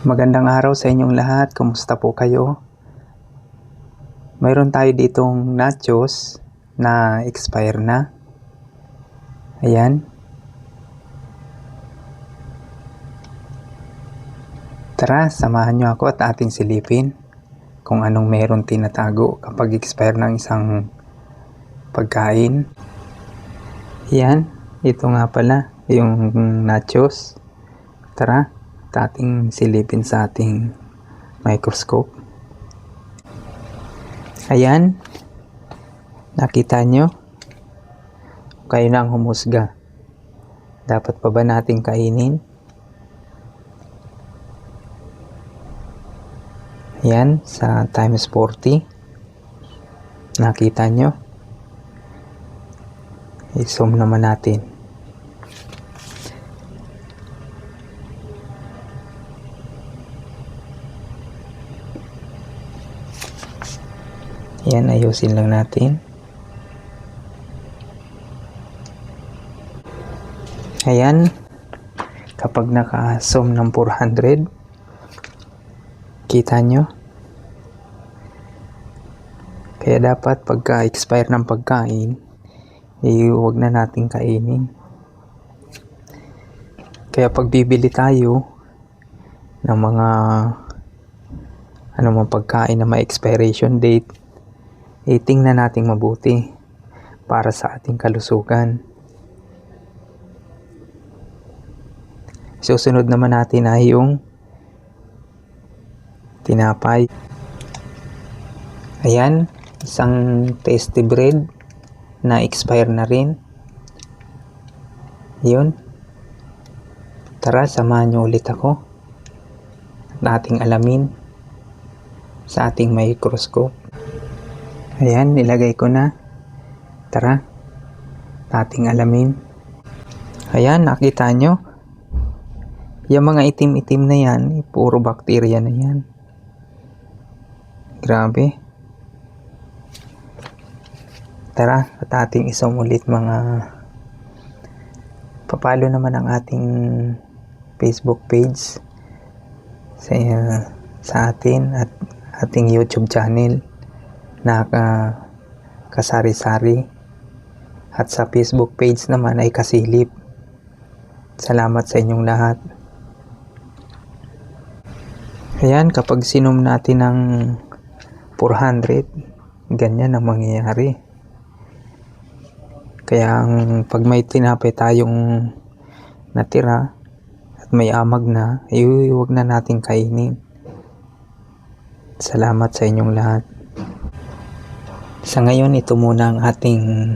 Magandang araw sa inyong lahat. Kumusta po kayo? Mayroon tayo ditong nachos na expire na. Ayan. Tara, samahan nyo ako at ating silipin kung anong meron tinatago kapag expire ng isang pagkain. Yan, ito nga pala yung nachos. Tara, at ating silipin sa ating microscope. Ayan, nakita nyo? Kayo na ang humusga. Dapat pa ba nating kainin? Ayan, sa times 40. Nakita nyo? I-zoom naman natin. Yan, ayusin lang natin. Ayan, kapag naka-zoom ng 400, kita nyo? Kaya dapat pagka-expire ng pagkain, eh, huwag na natin kainin. Kaya pag bibili tayo ng mga ano mga pagkain na may expiration date, eh, tingnan natin mabuti para sa ating kalusugan. Susunod naman natin ay yung tinapay. Ayan, isang tasty bread na expire na rin. Yun. Tara, samahan nyo ulit ako. At ating alamin sa ating microscope. Ayan, nilagay ko na. Tara, ating alamin. Ayan, nakita nyo? Yung mga itim-itim na yan, puro bakterya na yan. Grabe. Tara, at ating isang ulit mga papalo naman ang ating Facebook page sa, sa atin at ating YouTube channel na ka, kasari-sari at sa Facebook page naman ay kasilip. Salamat sa inyong lahat. Ayan, kapag sinom natin ng 400, ganyan ang mangyayari. Kaya ang pag may tinapay tayong natira at may amag na, ay huwag na natin kainin. Salamat sa inyong lahat. Sa ngayon, ito muna ang ating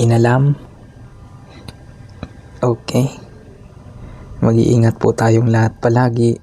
inalam. Okay. Mag-iingat po tayong lahat palagi.